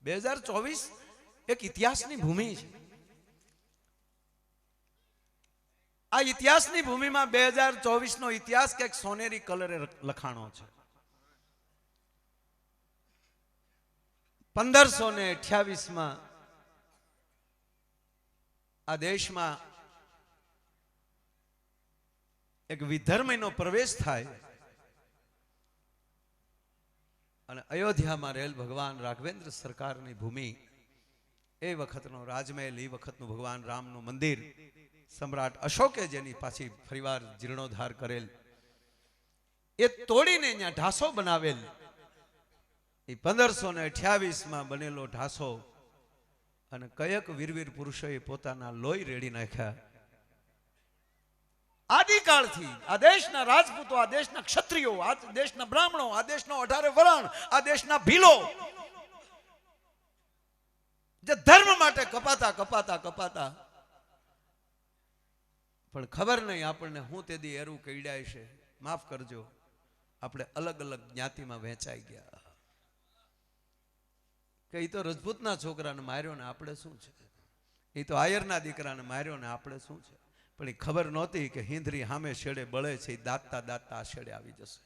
બે હજાર ચોવીસ એક ઇતિહાસની ભૂમિ છે. આ ઇતિહાસની ભૂમિમાં બે હજાર ચોવીસ નો ઇતિહાસ કંઈક સોનેરી કલરે લખાણો છે. પંદરસો ને અઠ્યાવીસમાં આ દેશમાં એક વિધર્મીનો પ્રવેશ થાય. અને અયોધ્યામાં રહેલ ભગવાન રાઘવેન્દ્ર સરકારની ભૂમિ, એ વખતનો રાજમહેલ એ વખતનું ભગવાન રામનું મંદિર, સમ્રાટ અશોકે જેની પાછી ફરીવાર જીર્ણોદ્ધાર કરેલ, એ તોડીને અહીંયા ઢાસો બનાવેલ. એ પંદરસો ને અઠ્યાવીસમાં બનેલો ઢાસો અને કયક વીરવીર પુરુષોએ પોતાના લોહી રેડી નાખ્યા. આદિકાળથી આ દેશના રાજપૂતો, આ દેશના ક્ષત્રિયો, આ દેશના બ્રાહ્મણો, આ દેશનો અઢારે વરણ, આ દેશના ભીલો જે ધર્મ માટે કપાતા કપાતા કપાતા. પણ ખબર નહીં આપણને હું તે દી એરું કઈડાય છે. માફ કરજો. આપણે અલગ અલગ જ્ઞાતિમાં વહેંચાઈ ગયા. કે એ તો રજપૂતના છોકરાને માર્યો ને આપણે શું છે? એ તો આયરના દીકરાને માર્યો ને આપણે શું છે? પણ એ ખબર નહોતી કે હિંદરી સામે છેડે બળે છે દાંતતા દાંતતા આ છેડે આવી જશે.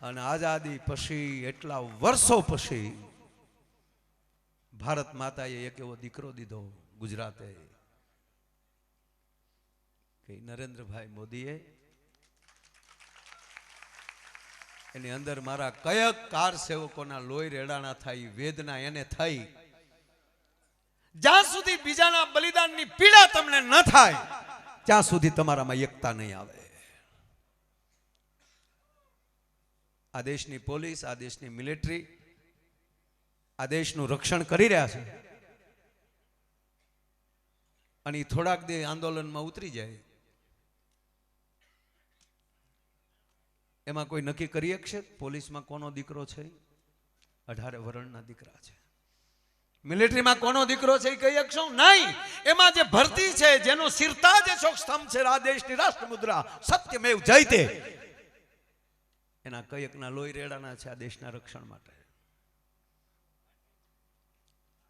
અને આઝાદી પછી, એટલા વર્ષો પછી, ભારત માતાએ એક એવો દીકરો દીધો ગુજરાતે, કે નરેન્દ્રભાઈ મોદીએ એની અંદર મારા કયક કાર સેવકોના લોહી રેડાણા થાય વેદના એને થઈ. જ્યાં સુધી બીજાના બલિદાનની પીડા તમને ન થાય, ત્યાં સુધી તમારામાં એકતા નહીં આવે. આ દેશની પોલીસ, આ દેશની મિલિટરી, આ દેશનું રક્ષણ કરી રહ્યા છે. અને થોડાક દે આંદોલનમાં ઉતરી જાય. એમાં કોઈ નક્કી કરી શકશે? પોલીસમાં કોનો દીકરો છે? અઢારે વરણના દીકરા છે. મિલિટરીમાં કોનો દીકરો છે એ કહી શકશો? નહીં. એમાં જે ભરતી છે, જેનો સિરતા જે શોક સ્તંભ છે આ દેશની રાષ્ટ્ર મુદ્રા સત્યમેવ જયતે. એના કયકના લોહી રેડાના છે આ દેશના રક્ષણ માટે.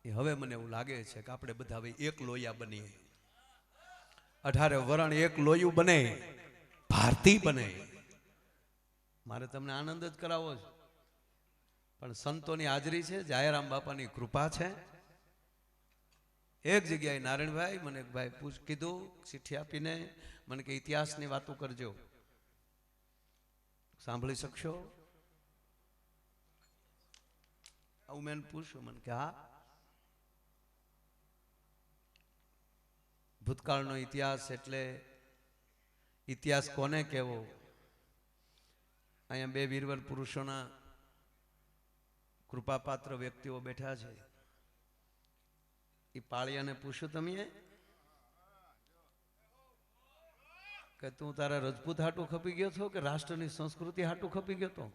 એ હવે મને એવું લાગે છે કે આપણે બધા હવે એક લોહિયા બનીએ. અઢારે વરણ એક લોયું બને. ભારતી બને. મારે તમને આનંદ જ કરાવવો છે. પણ સંતોની હાજરી છે જાયરામ બાપાની કૃપા છે. એક જગ્યાએ નારાયણભાઈ મને ભાઈ પૂછ, કીધું, ચિઠ્ઠી આપીને, મને કે ઇતિહાસની વાતો કરજો. સાંભળી શકશો? આવું મેં પૂછ્યું, મને કે હા. ભૂતકાળનો ઇતિહાસ એટલે ઇતિહાસ કોને કહેવો? અહીંયા બે વીરવર પુરુષોના કૃપાપાત્ર વ્યક્તિઓ બેઠા છે. એ પાળિયાને પૂછ્યું તમે કે તું તારા રજપૂત હાટું ખપી ગયો છો કે રાષ્ટ્રની સંસ્કૃતિ હાટું ખપી ગયો તો?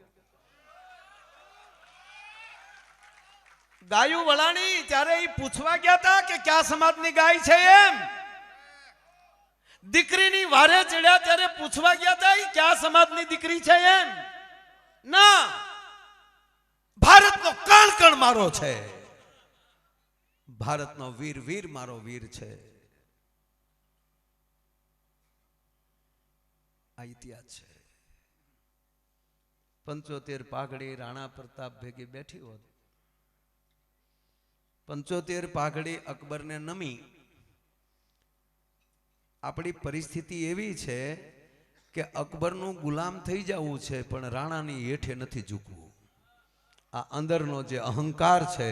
ગાયું વળાણી ત્યારે એ પૂછવા ગયા હતા કે કયા સમાજની ગાય છે એમ? દીકરીની વારે ચડ્યા ત્યારે પૂછવા ગયા હતા એ કયા સમાજની દીકરી છે એમ? ના! ભારતનો કણ કણ મારો છે. ભારતનો વીર વીર મારો વીર છે. આ ઇતિહાસ છે. પંચોતેર પાઘડી રાણા પ્રતાપ ભેગી બેઠી હોત. પંચોતેર પાઘડી અકબરને નમી. આપણી પરિસ્થિતિ એવી છે કે અકબરનું ગુલામ થઈ જવું છે, પણ રાણાની હેઠે નથી ઝૂકવું. આ અંદરનો જે અહંકાર છે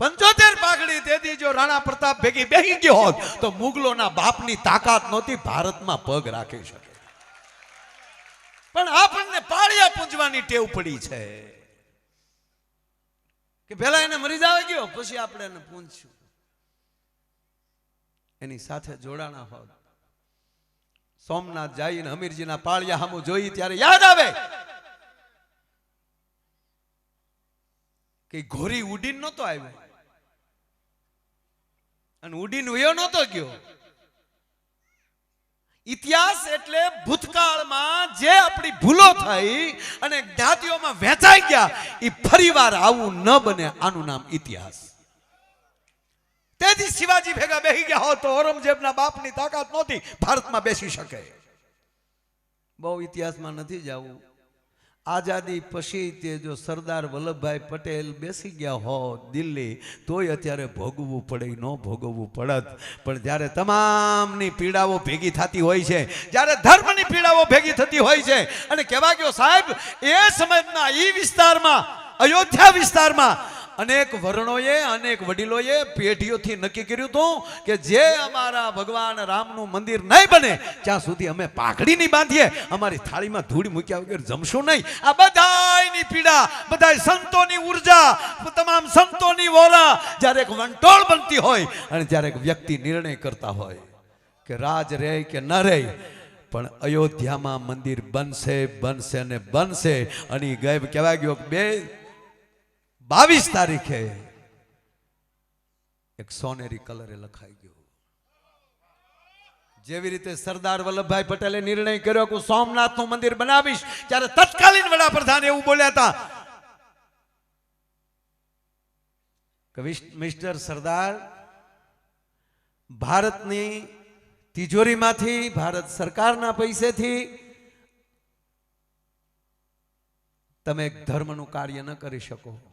પંચોતેર પાઘડી તેથી જો રાણા પ્રતાપ ભેગી બેહી ગયો હોત, તો મુગલોના બાપની તાકાત નહોતી ભારતમાં પગ રાખી શકે. પણ આપણને પાળિયા પૂંજવાની ટેવ પડી છે કે પેલા એને મરી જાવ ગયો, પછી આપણે એને પૂંજશું એની સાથે જોડાણા હોત. સોમનાથ જઈને હમીરજીના પાળિયા હામું જોઈ ત્યારે યાદ આવે કે ઘોરી ઉડીન નહોતો આવ્યો. અને ઉડીન વયો નહોતો ગયો. ઇતિહાસ એટલે ભૂતકાળમાં જે આપણી ભૂલો થઈ અને જ્ઞાતિઓમાં વહેંચાઈ ગયા, એ ફરીવાર આવું ન બને આનું નામ ઇતિહાસ. તેથી શિવાજી ભેગા બેસી ગયા હોત તો ઔરંગઝેબના બાપની તાકાત નહોતી, ભારતમાં બેસી શકે. બહુ ઇતિહાસમાં નથી જવું. આઝાદી પછી તે જો સરદાર વલ્લભભાઈ પટેલ બેસી ગયા હોત દિલ્હી, તોય અત્યારે ભોગવવું પડે ન ભોગવવું પડત. પણ જ્યારે તમામની પીડાઓ ભેગી થતી હોય છે, જ્યારે ધર્મની પીડાઓ ભેગી થતી હોય છે, અને કહેવા ગયો સાહેબ, એ સમયના એ વિસ્તારમાં, અયોધ્યા વિસ્તારમાં અનેક વર્ણોએ, અનેક વડીલોએ પેઢીઓથી નક્કી કર્યું હતું કે જે અમારા ભગવાન રામનું મંદિર નહીં બને, ત્યાં સુધી અમે પાઘડી નહીં બાંધીએ. અમારી થાળીમાં ધૂળ મૂક્યા વગર જમશું નહીં. આ બધાયની પીડા, બધાય સંતોની ઊર્જા, તમામ સંતોની વોરા. જ્યારે એક વંટોળ બનતી હોય અને જ્યારે એક વ્યક્તિ નિર્ણય કરતા હોય કે રાજ રહે કે ન રહે પણ અયોધ્યામાં મંદિર બનશે બનશે ને બનશે. અને ગયબ કહેવા ગયો બે બાવીસ તારીખે એક સોનેરી કલરે લખાઈ ગયો. જેવી રીતે સરદાર વલ્લભભાઈ પટેલે નિર્ણય કર્યો કે સોમનાથ સોમનાથનું મંદિર બનાવીશ, ત્યારે તત્કાલીન વડાપ્રધાન એવું બોલ્યા હતા. કે મિસ્ટર સરદાર, ભારતની તિજોરીમાંથી, ભારત સરકારના પૈસેથી તમે એક ધર્મનું કાર્ય ન કરી શકો.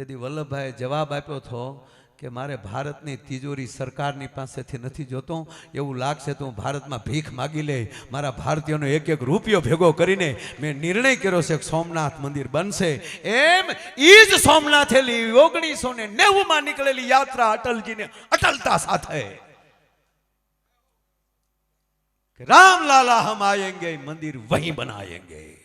તેથી વલ્લભભાઈએ જવાબ આપ્યો હતો કે મારે ભારતની તિજોરી સરકારની પાસેથી નથી જોતો. એવું લાગશે તો હું ભારતમાં ભીખ માગી લે. મારા ભારતીયોનો એક એક રૂપિયો ભેગો કરીને મેં નિર્ણય કર્યો છે સોમનાથ મંદિર બનશે. એમ એ જ સોમનાથેલી ઓગણીસો ને નેવુંમાં નીકળેલી યાત્રા અટલજીને અટલતા સાથે. રામલાલા હમ આયેંગે, મંદિર વહી બનાયેંગે.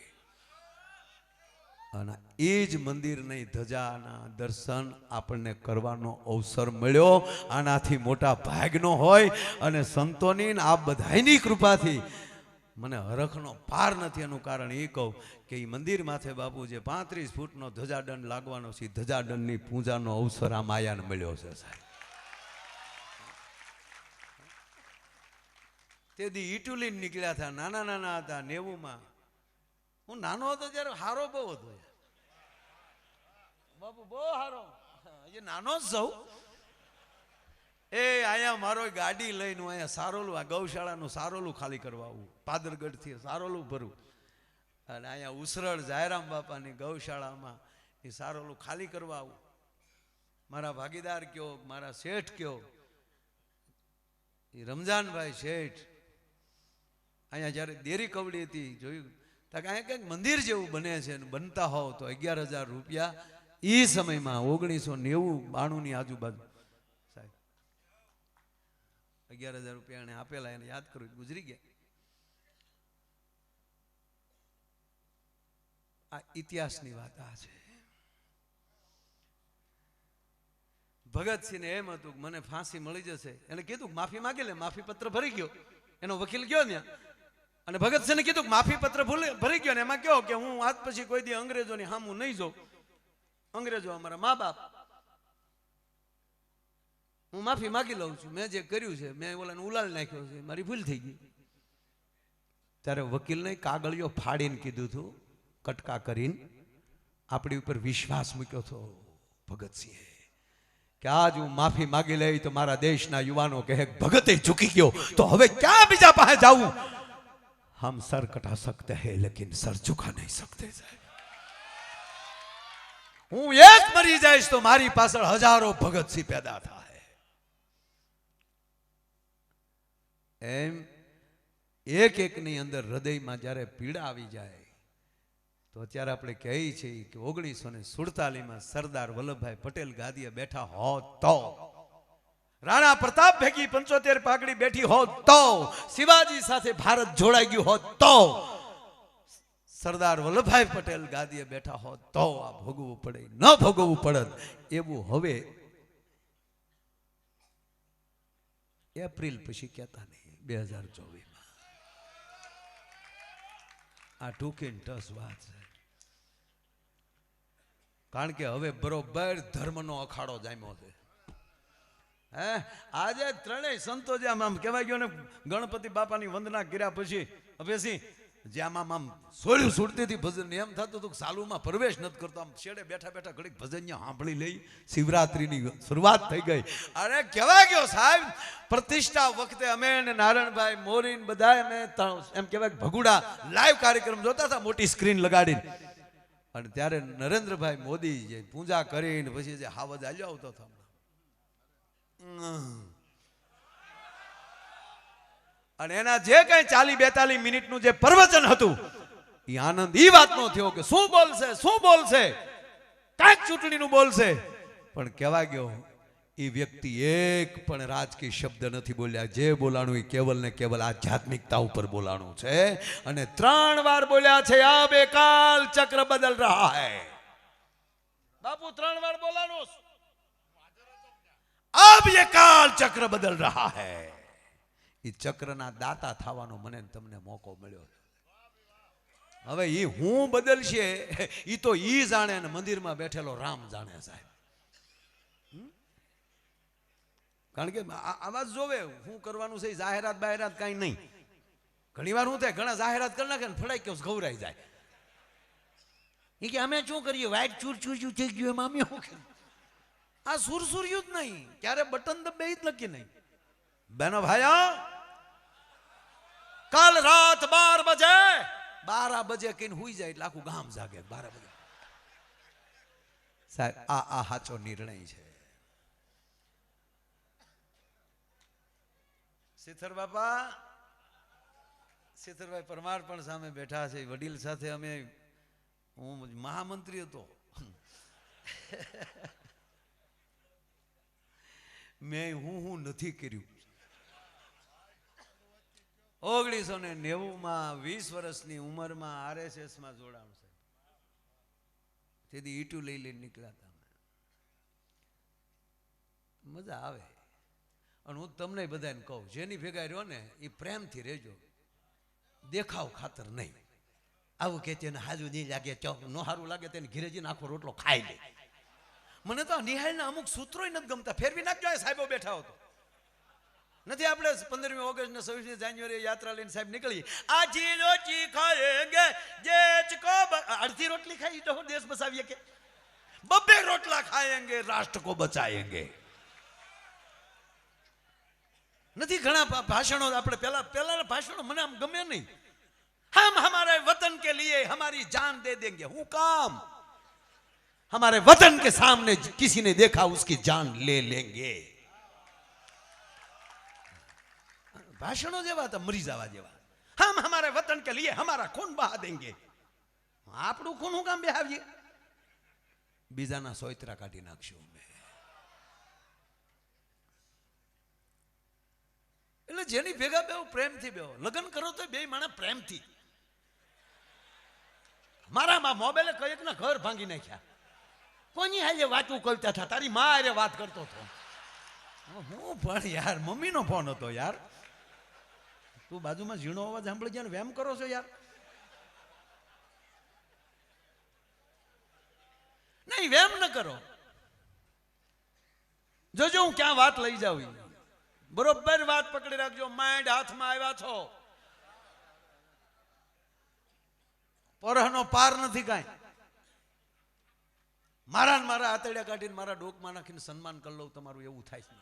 અને એ જ મંદિરની ધજાના દર્શન આપણને કરવાનો અવસર મળ્યો. આનાથી મોટા ભાગનો હોય અને સંતોની આ બધાયની કૃપાથી. મને હરખનો પાર નથી એનું કારણ એ કહું કે એ મંદિર માથે બાપુ જે પાંત્રીસ ફૂટનો ધજાદંડ લાગવાનો છે. ધજાદંડની પૂજાનો અવસર આ માયાને મળ્યો છે સાહેબ. તેથી ઈટુલીન નીકળ્યા હતા, નાના નાના હતા, નેવુંમાં. હું નાનો હતો ત્યારે હારો બહુ હતો બાપુ બહુ હારો. એ નાનો જ સૌ એ અહીંયા મારો ગાડી લઈને હું અહીંયા સારોલું આ ગૌશાળાનું સારોલું ખાલી કરવા આવું. પાદરગઢથી સારોલું ભરું. અને અહીંયા ઉસરળ જાયરામ બાપાની ગૌશાળામાં એ સારોલું ખાલી કરવા આવું. મારા ભાગીદાર કયો મારા શેઠ કયો. એ રમજાનભાઈ શેઠ. અહીંયા જ્યારે દેરી કવડી હતી જોયું? કે કંઈક મંદિર જેવું બને છે અને બનતા હોવ તો અગિયાર હજાર રૂપિયા એ સમયમાં ઓગણીસો નેવું બાણુંની આજુબાજુ. સાહેબ, અગિયાર હજાર રૂપિયા એને આપેલા, એને યાદ કરું ગુજરી ગયા. આ ઇતિહાસની વાત આ છે. ભગતસિંહને એમ હતું મને ફાંસી મળી જશે. એને કીધું માફી માગી લે, માફી પત્ર ભરી ગયો. એનો વકીલ ગયો ત્યાં. અને ભગતસિંહને કીધું માફી પત્ર ભરી ગયો ને એમાં કહો કે હું આજ પછી કોઈ દી અંગ્રેજોની સામું નહીં જોઉં. અંગ્રેજો અમારા મા બાપ. હું માફી માગી લઉં છું. મેં જે કર્યું છે, મેં ઓલાને ઉલાલ નાખ્યો છે, મારી ભૂલ થઈ ગઈ. ત્યારે વકીલને કાગળિયો ફાડીને કીધું હતું કટકા કરીને આપણી ઉપર વિશ્વાસ મૂક્યો હતો ભગતસિંહે કે આજ હું માફી માગી લઈ તો મારા દેશના યુવાનો કહે ભગતે ઝૂકી ગયો, તો હવે ક્યાં બીજા પાસે જાવું? હમ સર કટા सकते हैं लेकिन सर झुका नहीं सकते साहब હું એક મરી જઈશ તો મારી પાછળ હજારો ભગતસિંહ પેદા થાય એમ એક એકની અંદર હૃદયમાં જ્યારે પીડા આવી જાય તો અત્યારે આપણે કહીએ છીએ કે ઓગણીસો ને સુડતાલીસમાં સરદાર વલ્લભભાઈ પટેલ ગાદીએ બેઠા હોત તો રાણા પ્રતાપ ભેગી પંચોતેર પાઘડી બેઠી હોત તો, શિવાજી સાથે ભારત જોડાઈ ગયું હોત તો, સરદાર વલ્લભભાઈ પટેલ ગાદીએ બેઠા હોત તો આ ભોગવવું પડે, ન ભોગવવું પડત. એવું હવે એપ્રિલ પછી કહેતા નહીં, બે હજાર ચોવીસમાં. આ ટૂંકી ટસ વાત છે. કારણ કે હવે બરોબર ધર્મનો અખાડો જામ્યો છે. હે? આજે ત્રણેય સંતો જે આમ આમ કહેવાય ગયો ને, ગણપતિ બાપાની વંદના કર્યા પછી અભ્યાસી જે આમ આમ આમ સોળ્યું છૂટતી હતી ભજન એમ થતું હતું સાલુમાં પ્રવેશ નથી કરતો, આમ છેડે બેઠા બેઠા ઘડીક ભજન સાંભળી લઈ શિવરાત્રિની શરૂઆત થઈ ગઈ. અરે કહેવાય ગયો સાહેબ? પ્રતિષ્ઠા વખતે અમે ને નારાયણભાઈ મોરીન બધા અમે એમ કહેવાય ભગુડા લાઈવ કાર્યક્રમ જોતા હતા, મોટી સ્ક્રીન લગાડીને. અને ત્યારે નરેન્દ્રભાઈ મોદી જે પૂજા કરીને પછી જે હાવજ આવ્યો આવતો હતો. અને એના જે કઈ ચાલી બેતાલી મિનિટનું જે પ્રવચન હતું, એ આનંદ એ વાતનો થયો કે શું બોલશે શું બોલશે? કાંઈક ચૂંટણીનું બોલશે. પણ કહેવા ગયો, એ વ્યક્તિ એક પણ રાજકીય શબ્દ નથી બોલ્યા. જે બોલાણું એ કેવલ ને કેવલ આધ્યાત્મિકતા ઉપર બોલાણું છે. અને ત્રણ વાર બોલ્યા છે, આ બેકાલ ચક્ર બદલ રહા હૈ. બાપુ, ત્રણ વાર બોલાણું. अब ये काल चक्र बदल रहा है એ ચક્રના દાતા થવાનો મને ને તમને મોકો મળ્યો હવે એ હું બદલશે એ તો ઈ જાણે અને મંદિરમાં બેઠેલો રામ જાણે સાહેબ હમ? કારણ કે આ- આવા જ જોવે હું કરવાનું છે ઈ જાહેરાત બાહેરાત કાંઈ નહીં ઘણી વાર હું થાય ઘણા જાહેરાત કરી નાખે ને ફડાઈ કે ગૌરાઈ જાય એ કે અમે શું કરીએ વાઈટ ચૂર ચૂર ચૂર થઈ ગયું એમાં અમે શું કરીએ આ સુરસુર્યું જ નહીં. ક્યારે બટન દબે જ નક્કી નહીં. બેનો ભાઈઓ, કાલ રાત બાર બજે, બારા બજે કઈને હુઈ જાય એટલે આખું ગામ જાગે બારા બજે. સાહેબ, આ આ સાચો નિર્ણય છે. સિથર બાપા શીતરભાઈ પરમાર પણ સામે બેઠા છે. વડીલ સાથે અમે, હું મહામંત્રી હતો. મેં હું હું નથી કર્યું. ઓગણીસો ને નેવું માં વીસ વર્ષની ઉંમરમાં આરએસએસમાં જોડાણ છે તેથી ઈટું લઈ લઈને નીકળ્યા હતા મજા આવે. અને હું તમને બધાને કહું, જેની ભેગા રહ્યો ને એ પ્રેમથી રહેજો. દેખાવ ખાતર નહીં. આવું કે તેને હાજુ નહીં લાગે, ચોક ન સારું લાગે, તેને ઘીરે આખો રોટલો ખાઈ લે. मैंने तो निहल अमुक सूत्रों गमता फेर ना जो साहब बैठा हो तो नहीं अपने पंद्रमी ऑगस्ट ने सवीस जान्युआरी यात्रा लेने साहब निकली आज रोटी खाएँगे अर्धी रोटली खाई तो देश बसाइए के बब्बे रोटला खाएँगे राष्ट्र को बचाएँगे नहीं घना भाषणों अपने पहला पहला भाषणों मने हम नहीं हम हमारे वतन के लिए हमारी जान दे देंगे हु काम हमारे वतन के सामने किसी ने देखा उसकी जान ले लेंगे ભાષણો જેવા હતા મરી જવા જેવા હમ હમારે વતન કે લીએ હમારા ખૂન બહા દેંગે આપણું ખૂન હું કામ બેહાવીએ બીજાના સોયત્રા કાઢી નાખશું અમે એટલે જેની ભેગા બેહો પ્રેમથી બેહો લગ્ન કરો તો બે માણસ પ્રેમથી મારામાં મોબાઈલે કઈક ના ઘર ભાંગી નાખ્યા કોની હાલે વાતું કરતા હતા? તારી મા હારે વાત કરતો હતો. હું પણ યાર, મમ્મીનો ફોન હતો યાર. તું બાજુમાં ઝીણો અવાજ સાંભળી ગયા વેમ કરો છો યાર? નહીં, વેમ ન કરો. જોજો, હું ક્યાં વાત લઈ જાઉં બરોબર વાત પકડી રાખજો. માઇન્ડ હાથમાં આવ્યા છો. પરહનો પાર નથી કાંઈ. મારા મારા આતડિયા કાઢીને મારા ડોકમાં નાખીને સન્માન કરી લઉં, તમારું એવું થાય છે.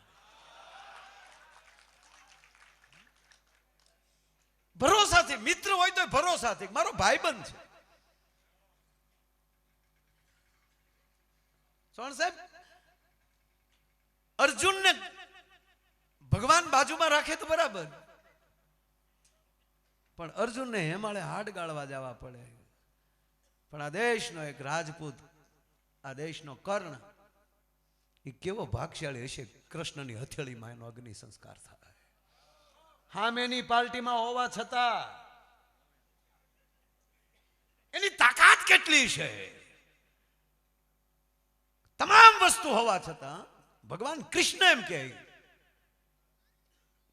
ભરોસાથી, મિત્ર હોય તો ભરોસાથી. મારો ભાઈબંધ છે. સાહેબ, અર્જુનને ભગવાન બાજુમાં રાખે તો બરાબર. પણ અર્જુનને હેમાળે હાડ ગાળવા જવા પડે. પણ આ દેશનો એક રાજપૂત આ દેશનો કર્ણ. એ કેવો ભાગશાળી હશે? કૃષ્ણની હથેળીમાં એનો અગ્નિ સંસ્કાર થાય. હામેની પાર્ટીમાં હોવા છતાં એની તાકાત કેટલી છે? તમામ વસ્તુ હોવા છતાં ભગવાન કૃષ્ણ એમ કહે.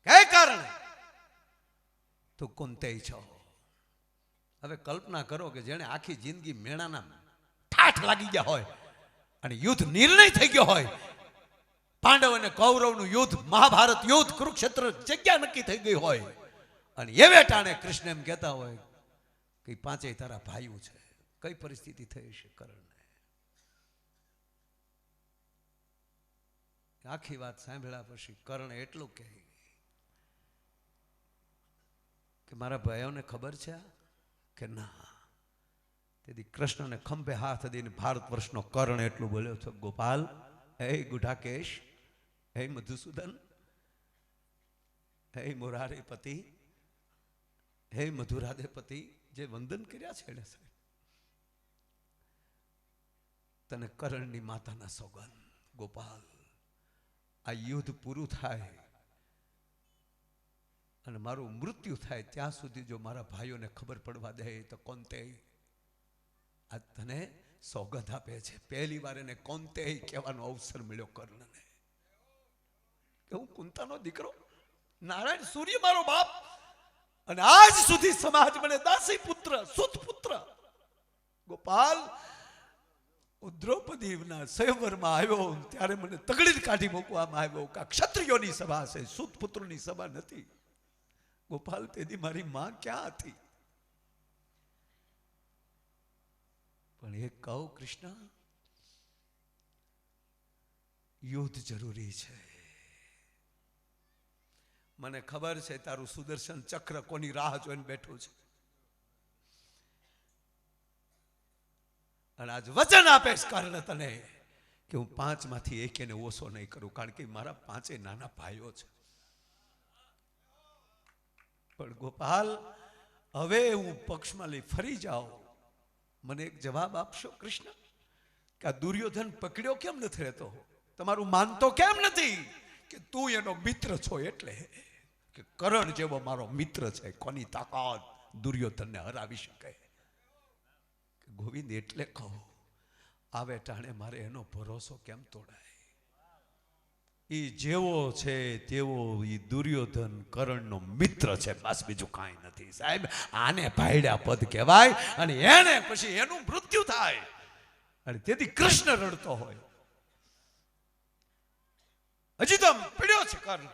કે કારણે, તું કુંતે છો. હવે કલ્પના કરો કે જેને આખી જિંદગી મેળાના ઠાઠ લાગી ગયા હોય. અને યુદ્ધ નિર્ણય થઈ ગયો હોય. પાંડવ અને કૌરવનું યુદ્ધ, મહાભારત યુદ્ધ, કુરુક્ષેત્ર જગ્યા નક્કી થઈ ગઈ હોય. અને એવે ટાણે કૃષ્ણ એમ કહેતા હોય કે પાંચેય તારા ભાઈઓ છે. કઈ પરિસ્થિતિ થઈ છે કરણને. આખી વાત સાંભળ્યા પછી કર્ણ એટલું કહે કે મારા ભાઈઓને ખબર છે? કે ના તેથી કૃષ્ણને ખંભે હાથ દઈને ભારત વર્ષનો કર્ણ એટલું બોલ્યો છો, ગોપાલ, હે ગુઢાકેશ, હે મધુસૂદન, હે મોરારે પતિ, હે મધુરાધે પતિ, જે વંદન કર્યા છે એને સાહેબ, તને કરણની માતાના સોગન ગોપાલ, આ યુદ્ધ પૂરું થાય અને મારું મૃત્યુ થાય ત્યાં સુધી જો મારા ભાઈઓને ખબર પડવા દે તો કોનતે આ તને સોગંદ આપે છે. પહેલી વાર એને કોંતે કહેવાનો અવસર મળ્યો કર્ણને. કે હું કુંતાનો દીકરો? નારાયણ સૂર્ય મારો બાપ. અને આજ સુધી સમાજ મને દાસી પુત્ર, સુત પુત્ર. ગોપાલ દ્રૌપદીના સ્વયંવરમાં આવ્યો ત્યારે મને તગડી કાઢી મૂકવામાં આવ્યો કે ક્ષત્રિયોની સભા છે, સુત પુત્રોની સભા નથી. ગોપાલ તેથી મારી માં ક્યાં હતી? પણ એ કહો કૃષ્ણ, યુદ્ધ જરૂરી છે. મને ખબર છે તારું સુદર્શન ચક્ર કોની રાહ જોઈને બેઠું છે. અને આજ વચન આપેશ કર્ણ તને કે હું પાંચમાંથી એકેને ઓછો નહીં કરું, કારણ કે મારા પાંચે નાના ભાઈઓ છે. પણ ગોપાલ, હવે હું પક્ષમાં લઈ ફરી જાઉં. મને એક જવાબ આપશો, કૃષ્ણ? કે આ દુર્યોધન પકડ્યો કેમ નથી રહેતો? તમારું માનતો કેમ નથી કે તું એનો મિત્ર છો એટલે? કે કરણ જેવો મારો મિત્ર છે, કોની તાકાત દુર્યોધનને હરાવી શકે? ગોવિંદ એટલે કહું આવે ટાણે મારે એનો ભરોસો કેમ તોડાય? એ જેવો છે તેવો એ દુર્યોધન કરણનો મિત્ર છે. બસ બીજું કાંઈ નથી. સાહેબ, આને ભાઈડા પદ કહેવાય અને એને પછી એનું મૃત્યુ થાય. અને તેથી કૃષ્ણ રડતો હોય. હજી તો પીડ્યો છે કર્ણ.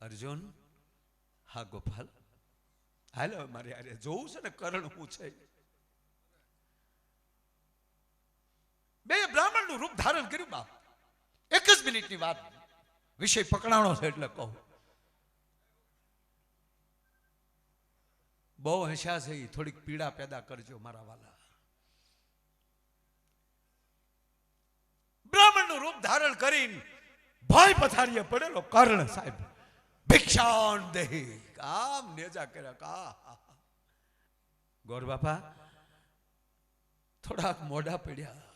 અર્જુન, હા ગોપાલ. હાલો, મારે યારે જોવું છે ને કર્ણ હું છે? બે બ્રાહ્મણનું રૂપ ધારણ કર્યું બાપ. એક જ મિનિટની વાત. વિષય પકડાણો છે એટલે કહું. બહુ હસ્યા છે થોડીક પીડા પેદા કરજો મારા વાલા. બ્રાહ્મણનું રૂપ ધારણ કરીને ભય પથારીએ પડેલો કર્ણ સાહેબ. ભિક્ષાણ દેહી. કામ નેજા કર્યા કા. ગોર બાપા, થોડાક મોઢા પડ્યા.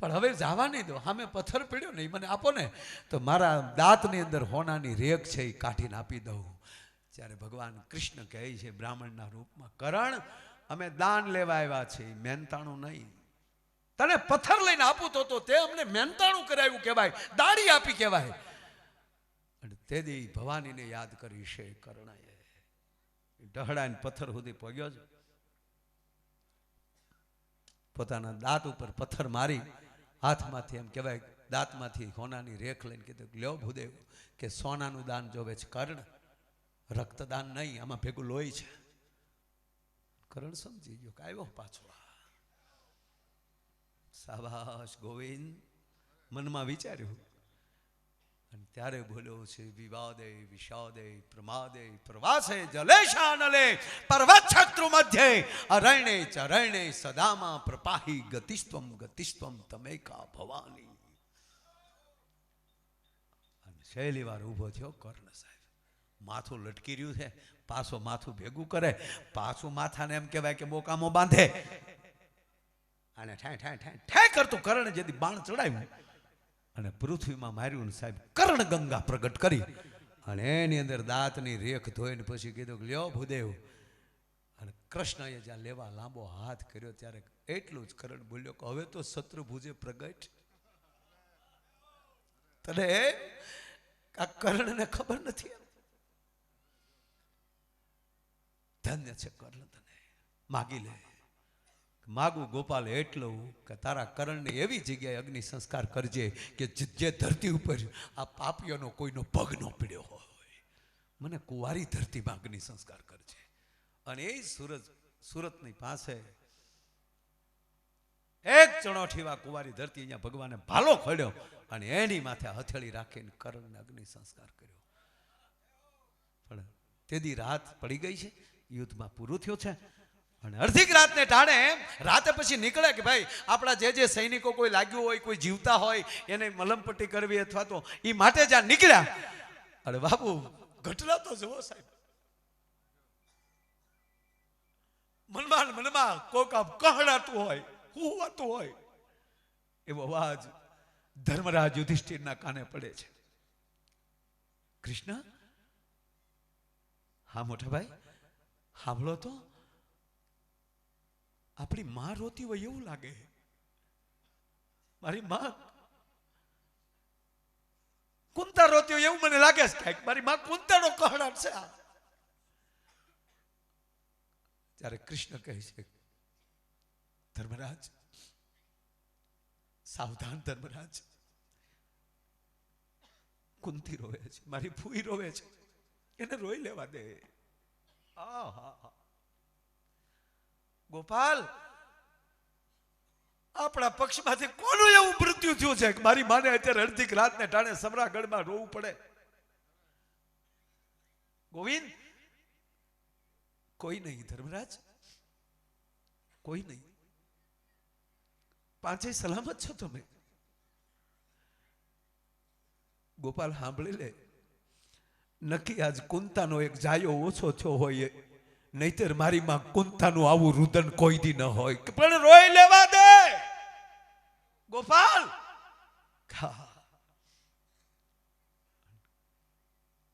પણ હવે જવા નહીં દો સામે પથ્થર પડ્યો ને મને આપો ને, તો મારા દાંતની અંદર હોનાની રેખ છે એ કાઢીને આપી દઉં. ત્યારે ભગવાન કૃષ્ણ કહે છે બ્રાહ્મણના રૂપમાં, કરણ, અમે દાન લેવા આવ્યા છે મહેનતાણું નહીં. તને પથ્થર લઈને આપું તો તે અમને મહેનતાણું કરાવ્યું કહેવાય દાડી આપી કહેવાય. અને તે દી ભવાનીને યાદ કરી છે કરણાએ. ઢહડાઈને પથ્થર સુધી પગ્યો છે. પોતાના દાંત ઉપર પથ્થર મારી હાથમાંથી એમ કહેવાય, દાંતમાંથી સોનાની રેખ લઈને કીધું લ્યો ભૂદેવ, કે સોનાનું દાન જોવે છે કર્ણ, રક્તદાન નહીં, આમાં ભેગું લોહી છે કરણ સમજી ગયો કે આવ્યો પાછો. સાબાશ ગોવિંદ મનમાં વિચાર્યું અને ત્યારે બોલ્યો છે, વિવાદે, વિષાદે, પ્રમાદે, પ્રવાસે, જલેશાનલે પર્વત શત્રુ મધ્યે અરણે ચરણે સદામાં પ્રપાહી, ગતિસ્ત્વમ ગતિસ્ત્વમ, તમેકા ભવાની. અને છેલ્લી વાર ઊભો થયો કર્ણ સાહેબ. માથું લટકી રહ્યું છે, પાછો માથું ભેગું કરે, પાછું માથાને એમ કહેવાય કે મોકામાં બાંધે. અને ઠાય ઠાય ઠાય ઠાય કરતું કર્ણ જેથી બાણ ચડાવ્યું. અને પૃથ્વીમાં માર્યું ને સાહેબ કર્ણ ગંગા પ્રગટ કરી. અને એની અંદર દાંતની રેખ ધોઈને પછી કીધું કે લ્યો ભૂદેવ. અને કૃષ્ણએ જ્યાં લેવા લાંબો હાથ કર્યો ત્યારે એટલું જ કરણ બોલ્યો કે હવે તો શત્રુભુજે પ્રગટ. તને આ કર્ણને ખબર નથી? ધન્ય છે કર્ણ તને. માગી લે. માગું ગોપાલ, એટલું કે તારા કરણને એવી જગ્યાએ અગ્નિ સંસ્કાર કરજે કે જે- ધરતી ઉપર આ પાપીઓનો કોઈનો પગ ન પીડ્યો હોય. મને કુંવારી ધરતીમાં અગ્નિ સંસ્કાર કરજે. અને એ સુરત સુરતની પાસે એક ચણોઠીવા કુંવારી ધરતી અહીંયા ભગવાને ભાલો ખોડ્યો અને એની માથે હથેળી રાખીને કરણને અગ્નિ સંસ્કાર કર્યો. પણ તેદી રાત પડી ગઈ છે, યુદ્ધમાં પૂરું થયું છે. અને અડધીક રાતને ટાણે રાતે પછી નીકળે કે ભાઈ, આપણા જે જે સૈનિકો કોઈ લાગ્યું હોય, કોઈ જીવતા હોય, એને મલમપટ્ટી કરવી અથવા તો એ માટે જ્યાં નીકળ્યા. અરે બાપુ, ઘટના તો જુઓ સાહેબ. મનમાં મનમાં કોક આમ કહડાતું હોય, હુવાતું હોય, એવો અવાજ ધર્મરાજ યુધિષ્ઠિરના કાને પડે છે. કૃષ્ણ? હા, મોટા ભાઈ, સાંભળો તો. આપણી માં રોતી હોય એવું લાગે. મારી માં કુંતા રોતી હોય એવું મને લાગે છે કાંઈક. મારી માં કુંતાનો કહડાટ છે આ. ત્યારે કૃષ્ણ કહે છે, ધર્મરાજ, સાવધાન ધર્મરાજ. કુંતી રોવે છે, મારી ફૂઈ રોવે છે. એને રોઈ લેવા દે. આહા. ગોપાલ, આપણા પક્ષમાંથી કોનું એવું મૃત્યુ થયું છે મારી માને અત્યારે અડધીક રાતને ટાણે સમરાગઢમાં રોવું પડે? ગોવિંદ, કોઈ નહીં ધર્મરાજ, કોઈ નહીં. પાંચે સલામત છો તમે. ગોપાલ, સાંભળી લે. નક્કી આજ કુંતાનો એક જાયો ઓછો થયો હોય. નહીતર મારી માં કુંતાનું આવું રુદન કોઈ દી ન હોય. પણ રોઈ લેવા દે! ગોપાલ.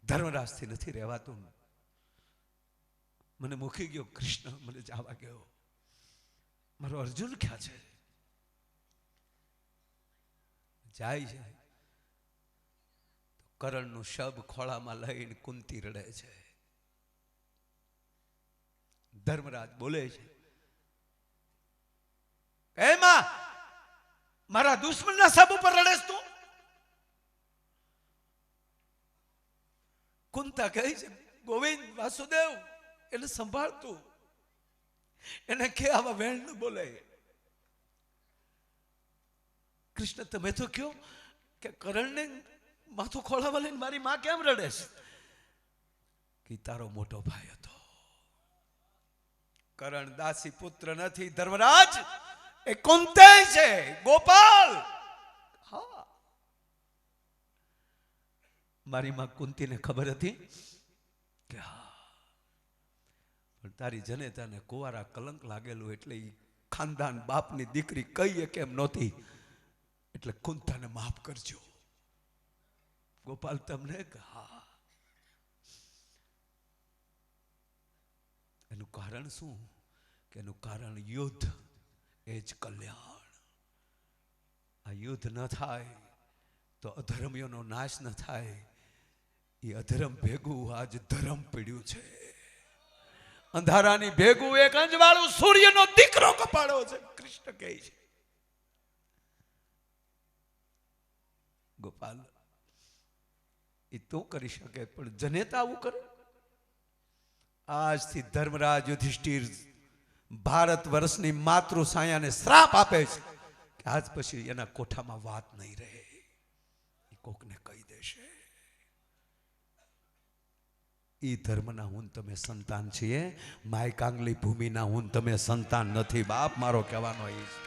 ધર્મરાજથી નથી રહેવાતું. મને મૂકી ગયો કૃષ્ણ, મને જવા ગયો. મારો અર્જુન ક્યાં છે? જાય છે. કરણનું શબ ખોળામાં લઈને કુંતી રડે છે. ધર્મરાજ બોલે છે. એમાં મારા દુશ્મનના સબ ઉપર રડેશ તું? કુંતા કહે છે, ગોવિંદ વાસુદેવ, એને સંભાળતું એને કે આવા વેણ ન બોલે. કૃષ્ણ, તમે તો કયો કે કરણને માથું ખોળાવા લઈને મારી માં કેમ રડે છે કે તારો મોટો ભાઈ હતો. કરણ દાસી પુત્ર નથી, ધર્મરાજ? એ કુંતે છે? ગોપાલ? મારી માં કુંતીને ખબર હતી કે હા. પણ તારી જનેતાને કુવારા કલંક લાગેલું એટલે એ ખાનદાન બાપની દીકરી કહીએ કેમ નહોતી? એટલે કુંતાને માફ કરજો. ગોપાલ તમને હા. એનું કારણ શું? કે એનું કારણ યુદ્ધ, એ જ કલ્યાણ. આ યુદ્ધ ન થાય તો અધર્મીઓનો નાશ ન થાય. એ અધર્મ ભેગું, આજ ધર્મ પીડ્યું છે. અંધારાની ભેગું, એક અંજવાળું સૂર્યનો દીકરો કપાળો છે. કૃષ્ણ કહે છે. ગોપાલ એ તો કરી શકે, પણ જનેતા આવું કરે? આજથી ધર્મરાજ યુધિષ્ઠિર ભારત વર્ષની માતૃ સાયાને શ્રાપ આપે છે કે આજ પછી એના કોઠામાં વાત નહીં રહે. કોકને કહી દેશે. એ ધર્મના હું તમે સંતાન છીએ માય કાંગલી ભૂમિના હું તમે સંતાન નથી, બાપ મારો કહેવાનો એ છે.